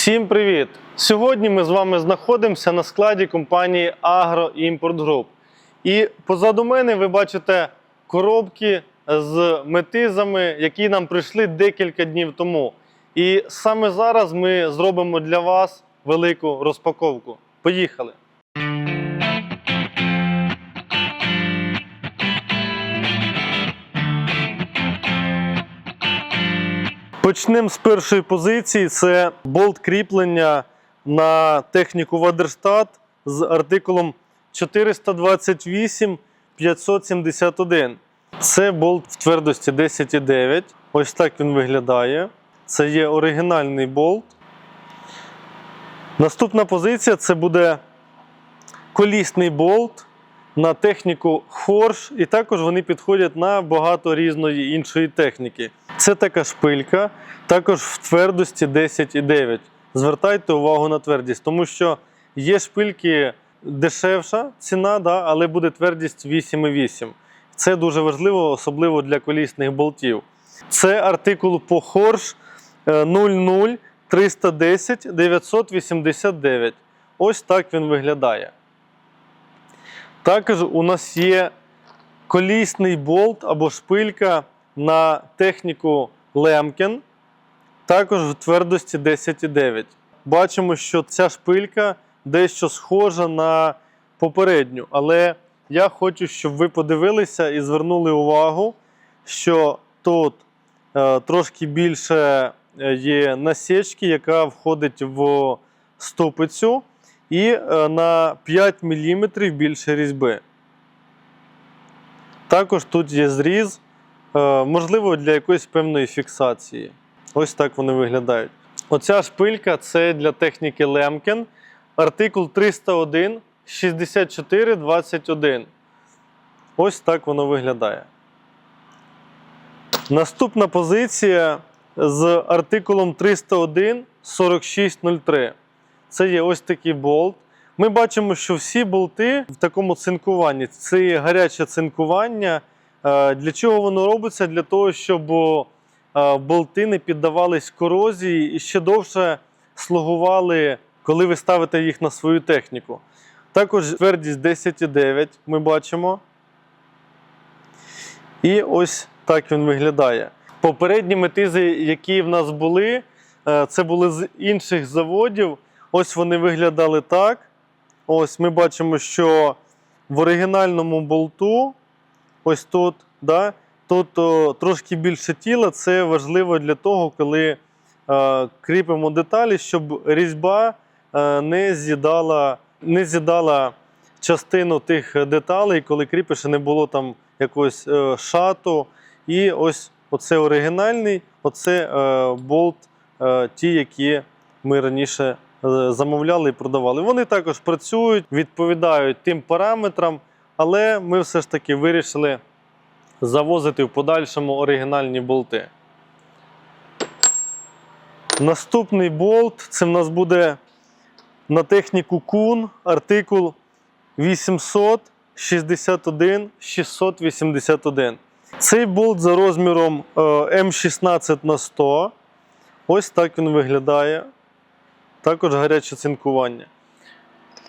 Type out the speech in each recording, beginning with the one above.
Всім привіт! Сьогодні ми з вами знаходимося на складі компанії Agro Import Group. І позаду мене ви бачите коробки з метизами, які нам прийшли декілька днів тому. І саме зараз ми зробимо для вас велику розпаковку. Поїхали! Почнемо з першої позиції. Це болт кріплення на техніку Вадерштат з артикулом 428 571. Це болт в твердості 10,9. Ось так він виглядає. Це є оригінальний болт. Наступна позиція це буде колісний болт на техніку хорш, і також вони підходять на багато різної іншої техніки. Це така шпилька, також в твердості 10,9. Звертайте увагу на твердість, тому що є шпильки дешевша ціна, да, але буде твердість 8,8. Це дуже важливо, особливо для колісних болтів. Це артикул по хорш е, 00 310 989. Ось так він виглядає. Також у нас є колісний болт або шпилька на техніку Лемкен, також в твердості 10,9. Бачимо, що ця шпилька дещо схожа на попередню, але я хочу, щоб ви подивилися і звернули увагу, що тут е, трошки більше е, є насічки, яка входить в ступицю, і е, на 5 мм більше різьби. Також тут є зріз, можливо, для якоїсь певної фіксації. Ось так вони виглядають. Оця шпилька це для техніки Лемкен. Артикул 301 64 21. Ось так воно виглядає. Наступна позиція з артикулом 301 4603. Це є ось такий болт. Ми бачимо, що всі болти в такому цинкуванні. Це є гаряче цинкування. Е, Для чого воно робиться? Для того, щоб е, болти не піддавались корозії і ще довше слугували, коли ви ставите їх на свою техніку. Також твердість 10,9 ми бачимо. І ось так він виглядає. Попередні метизи, які в нас були, е, це були з інших заводів. Ось вони виглядали так. Ось ми бачимо, що в оригінальному болту, ось тут, да, тут о, трошки більше тіла. Це важливо для того, коли е, кріпимо деталі, щоб різьба е, не з'їдала, не з'їдала частину тих деталей, коли кріпиш, не було там якогось е, шату. І ось оце оригінальний, оце е, болт, е, ті, які ми раніше е, замовляли і продавали. Вони також працюють, відповідають тим параметрам, але ми все ж таки вирішили завозити в подальшому оригінальні болти. Наступний болт це в нас буде на техніку Kun артикул 861 681. Цей болт за розміром е, М16 на 100. Ось так він виглядає. Також гаряче цинкування.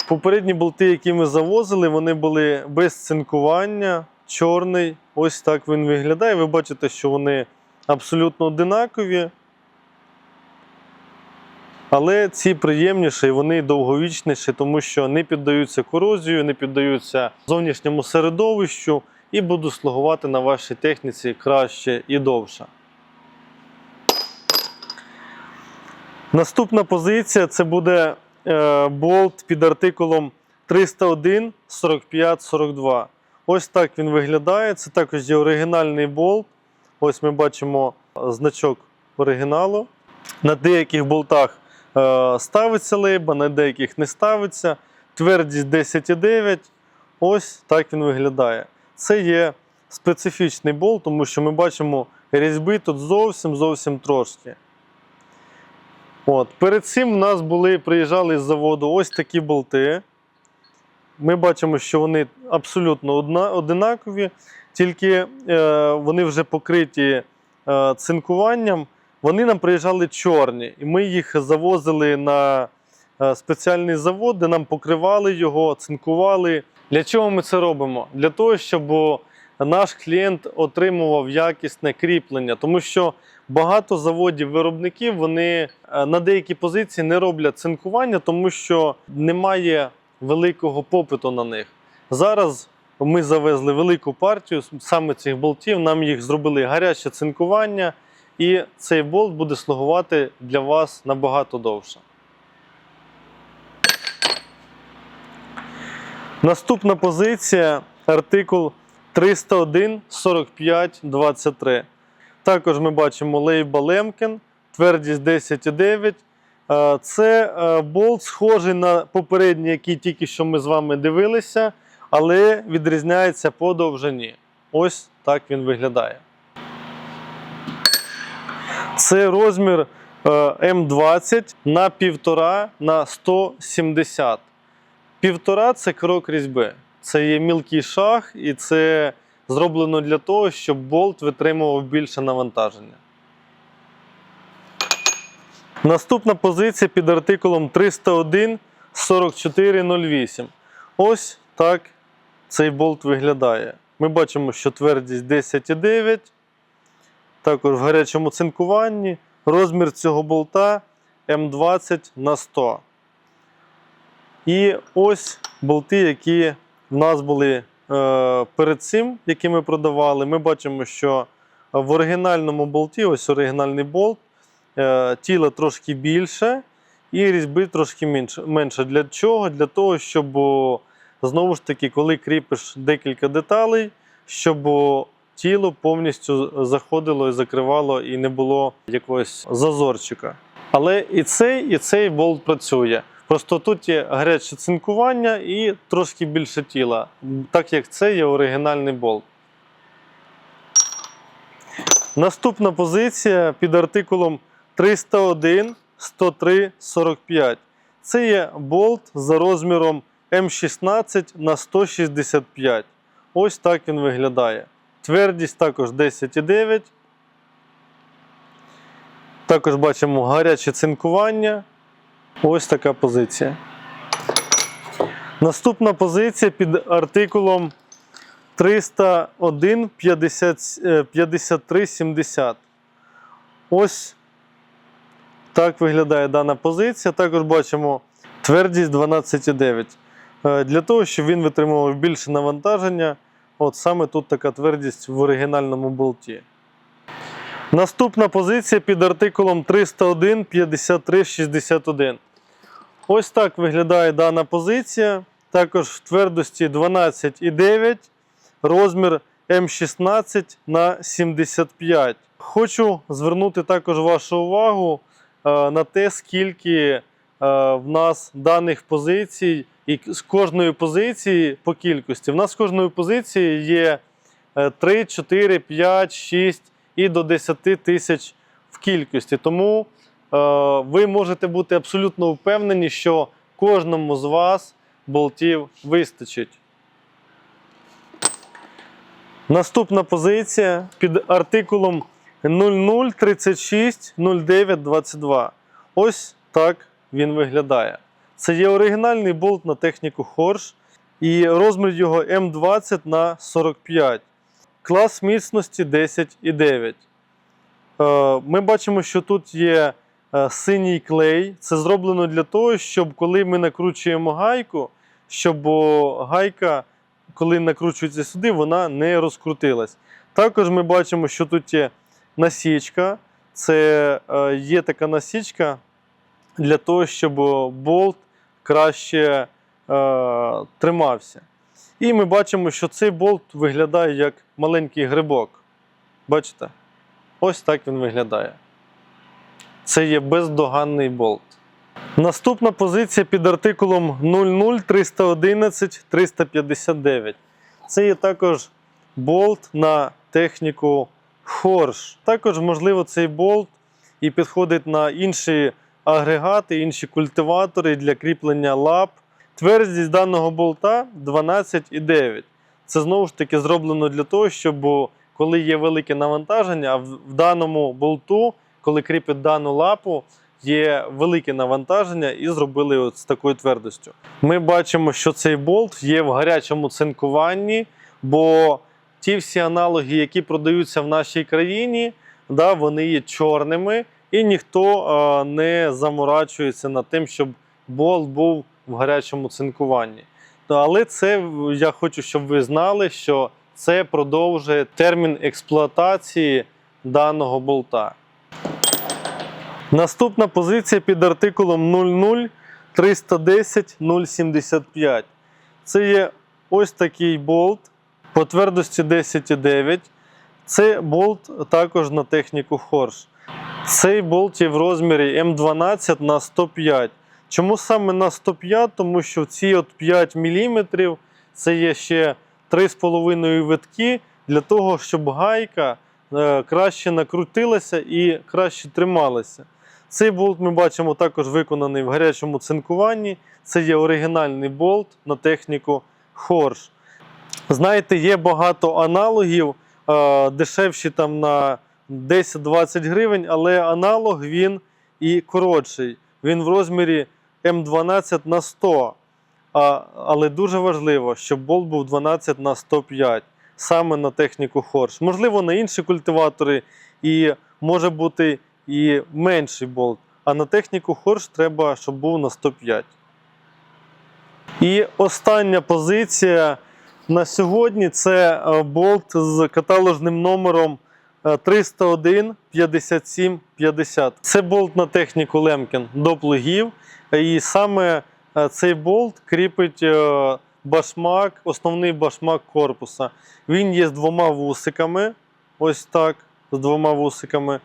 Попередні болти, які ми завозили, вони були без цинкування, чорний. Ось так він виглядає. Ви бачите, що вони абсолютно одинакові. Але ці приємніші, вони довговічніші, тому що не піддаються корозію, не піддаються зовнішньому середовищу і будуть слугувати на вашій техніці краще і довше. Наступна позиція це буде болт під артикулом 301 45 42. Ось так він виглядає. Це також є оригінальний болт. Ось ми бачимо значок оригіналу. На деяких болтах е, ставиться лейба, на деяких не ставиться. Твердість 10,9. Ось так він виглядає. Це є специфічний болт, тому що ми бачимо різьби тут зовсім зовсім трошки. От. Перед цим в нас були, приїжджали з заводу ось такі болти. Ми бачимо, що вони абсолютно одна, одинакові, тільки е, вони вже покриті е, цинкуванням. вони нам приїжджали чорні, і ми їх завозили на е, спеціальний завод, де нам покривали його, цинкували. Для чого ми це робимо? Для того, щоб наш клієнт отримував якісне кріплення, тому що багато заводів-виробників вони е, на деякі позиції не роблять цинкування, тому що немає великого попиту на них. Зараз ми завезли велику партію саме цих болтів. Нам їх зробили гаряче цинкування, і цей болт буде слугувати для вас набагато довше. Наступна позиція артикул 301 45 23. Також ми бачимо лейба Лемкен, твердість 10,9. Е, Це е, болт схожий на попередній, який тільки що ми з вами дивилися, але відрізняється по довжині. Ось так він виглядає. Це розмір е, М20 на 1,5 на 170. Півтора це крок різьби. Це є мілкий шаг, і це зроблено для того, щоб болт витримував більше навантаження. Наступна позиція під артикулом 301 4408. Ось так цей болт виглядає. Ми бачимо, що твердість 10,9. Також в гарячому цинкуванні. Розмір цього болта М20 на 100. І ось болти, які в нас були е, перед цим, які ми продавали. Ми бачимо, що в оригінальному болті, ось оригінальний болт, е, тіло трошки більше і різьби трошки менше. менше. Для чого? Для того, щоб знову ж таки, коли кріпиш декілька деталей, щоб тіло повністю заходило і закривало, і не було якогось зазорчика. Але і цей, і цей болт працює. Просто тут є гаряче цинкування і трошки більше тіла, так як це є оригінальний болт. Наступна позиція під артикулом 301 103 45. Це є болт за розміром М16 на 165. Ось так він виглядає. Твердість також 10,9. Також бачимо гаряче цинкування. Ось така позиція. Наступна позиція під артикулом 301 50, 53 70. Ось так виглядає дана позиція. Також бачимо твердість 12,9. Е, Для того, щоб він витримував більше навантаження, от саме тут така твердість в оригінальному болті. Наступна позиція під артикулом 301 53 61. Ось так виглядає дана позиція. Також в твердості 12,9, розмір М16 на 75. Хочу звернути також вашу увагу е, на те, скільки е, в нас даних позицій, і з кожної позиції по кількості. В нас з кожної позиції є е, 3, 4, 5, 6 і до 10 тисяч в кількості. Тому ви можете бути абсолютно впевнені, що кожному з вас болтів вистачить. Наступна позиція під артикулом 0036 09 22. Ось так він виглядає. Це є оригінальний болт на техніку Хорш і розмір його М20 на 45. Клас міцності 10,9. Е, Ми бачимо, що тут є е, синій клей. Це зроблено для того, щоб коли ми накручуємо гайку, щоб гайка, коли накручується сюди, вона не розкрутилась. Також ми бачимо, що тут є насічка. Це е, є така насічка для того, щоб болт краще е, тримався. І ми бачимо, що цей болт виглядає як маленький грибок. Бачите? Ось так він виглядає. Це є бездоганний болт. Наступна позиція під артикулом 00311 359. Це є також болт на техніку Хорш. Також, можливо, цей болт і підходить на інші агрегати, інші культиватори для кріплення лап. Твердість даного болта 12,9. Це знову ж таки зроблено для того, щоб коли є велике навантаження, а в даному болту коли кріпить дану лапу, є велике навантаження і зробили от з такою твердостю. Ми бачимо, що цей болт є в гарячому цинкуванні, бо ті всі аналоги, які продаються в нашій країні, да, вони є чорними, і ніхто не заморачується над тим, щоб болт був в гарячому цинкуванні. Але це я хочу, щоб ви знали, що це продовжує термін експлуатації даного болта. Наступна позиція під артикулом 00 310 075. Це є ось такий болт по твердості 10,9. Це болт також на техніку Хорш. Цей болт є в розмірі М12 на 105. Чому саме на 105? Тому що ці от 5 мм це є ще 3,5 витки для того, щоб гайка е, краще накрутилася і краще трималася. Цей болт ми бачимо також виконаний в гарячому цинкуванні. Це є оригінальний болт на техніку Хорш. Знаєте, є багато аналогів, е, дешевші там на 10-20 гривень, але аналог він і коротший. Він в розмірі М12 на 100. А, але дуже важливо, щоб болт був 12 на 105, саме на техніку Хорш. Можливо, на інші культиватори і може бути і менший болт. А на техніку Хорш треба, щоб був на 105. І остання позиція на сьогодні це е, болт з каталожним номером е, 301 57 50. Це болт на техніку Лемкін до плугів. І саме е, цей болт кріпить е, башмак, основний башмак корпуса. Він є з двома вусиками. Ось так, з двома вусиками.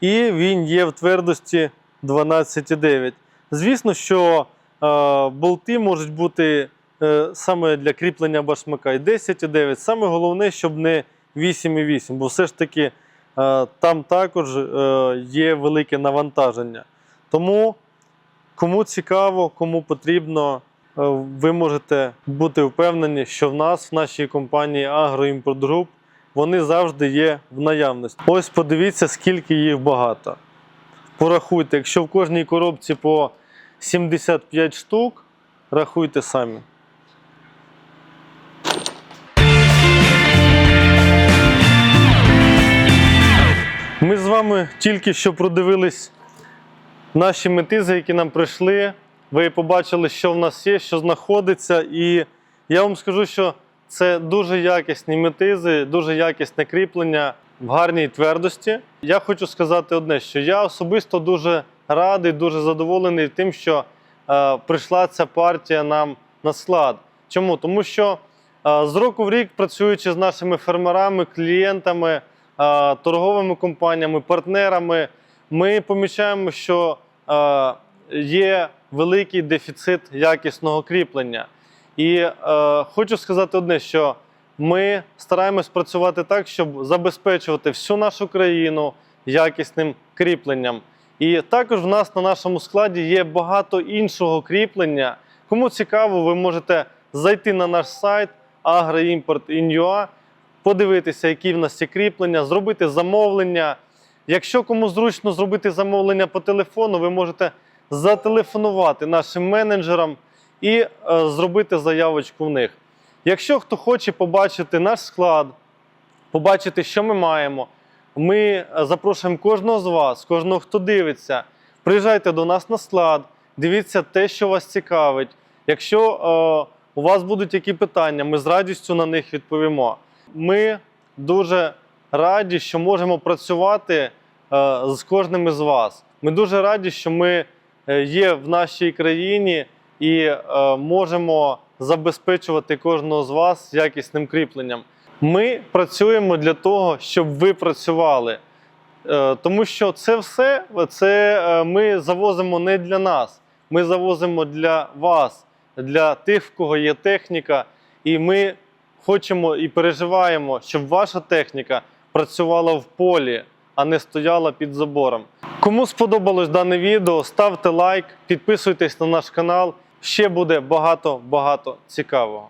І він є в твердості 12,9. Звісно, що е, болти можуть бути е, саме для кріплення башмака і 10,9. Саме головне, щоб не 8,8, бо все ж таки е, там також є велике навантаження. Тому, кому цікаво, кому потрібно, ви можете бути впевнені, що в нас, в нашій компанії Agroimport Group, вони завжди є в наявності. Ось подивіться, скільки їх багато. Порахуйте, якщо в кожній коробці по 75 штук, рахуйте самі. Ми з вами тільки що продивились наші метизи, які нам прийшли. Ви побачили, що в нас є, що знаходиться. І я вам скажу, що це дуже якісні метизи, дуже якісне кріплення в гарній твердості. Я хочу сказати одне, що я особисто дуже радий, дуже задоволений тим, що е, прийшла ця партія нам на склад. Чому? Тому що е, з року в рік, працюючи з нашими фермерами, клієнтами, е, торговими компаніями, партнерами, ми помічаємо, що е, є великий дефіцит якісного кріплення. І е, хочу сказати одне, що ми стараємось працювати так, щоб забезпечувати всю нашу країну якісним кріпленням. І також в нас на нашому складі є багато іншого кріплення. Кому цікаво, ви можете зайти на наш сайт agroimport.in.ua, подивитися, які в нас є кріплення, зробити замовлення. Якщо кому зручно зробити замовлення по телефону, ви можете зателефонувати нашим менеджерам і е, зробити заявочку в них. Якщо хто хоче побачити наш склад, побачити, що ми маємо, ми е, запрошуємо кожного з вас, кожного, хто дивиться, приїжджайте до нас на склад, дивіться те, що вас цікавить. Якщо е, у вас будуть які питання, ми з радістю на них відповімо. Ми дуже раді, що можемо працювати з кожним із вас. Ми дуже раді, що ми є в нашій країні і е, можемо забезпечувати кожного з вас якісним кріпленням. Ми працюємо для того, щоб ви працювали. Е, Тому що це все це е, ми завозимо не для нас, ми завозимо для вас, для тих, в кого є техніка, і ми хочемо і переживаємо, щоб ваша техніка працювала в полі, а не стояла під забором. Кому сподобалось дане відео, ставте лайк, підписуйтесь на наш канал. Ще буде багато-багато цікавого.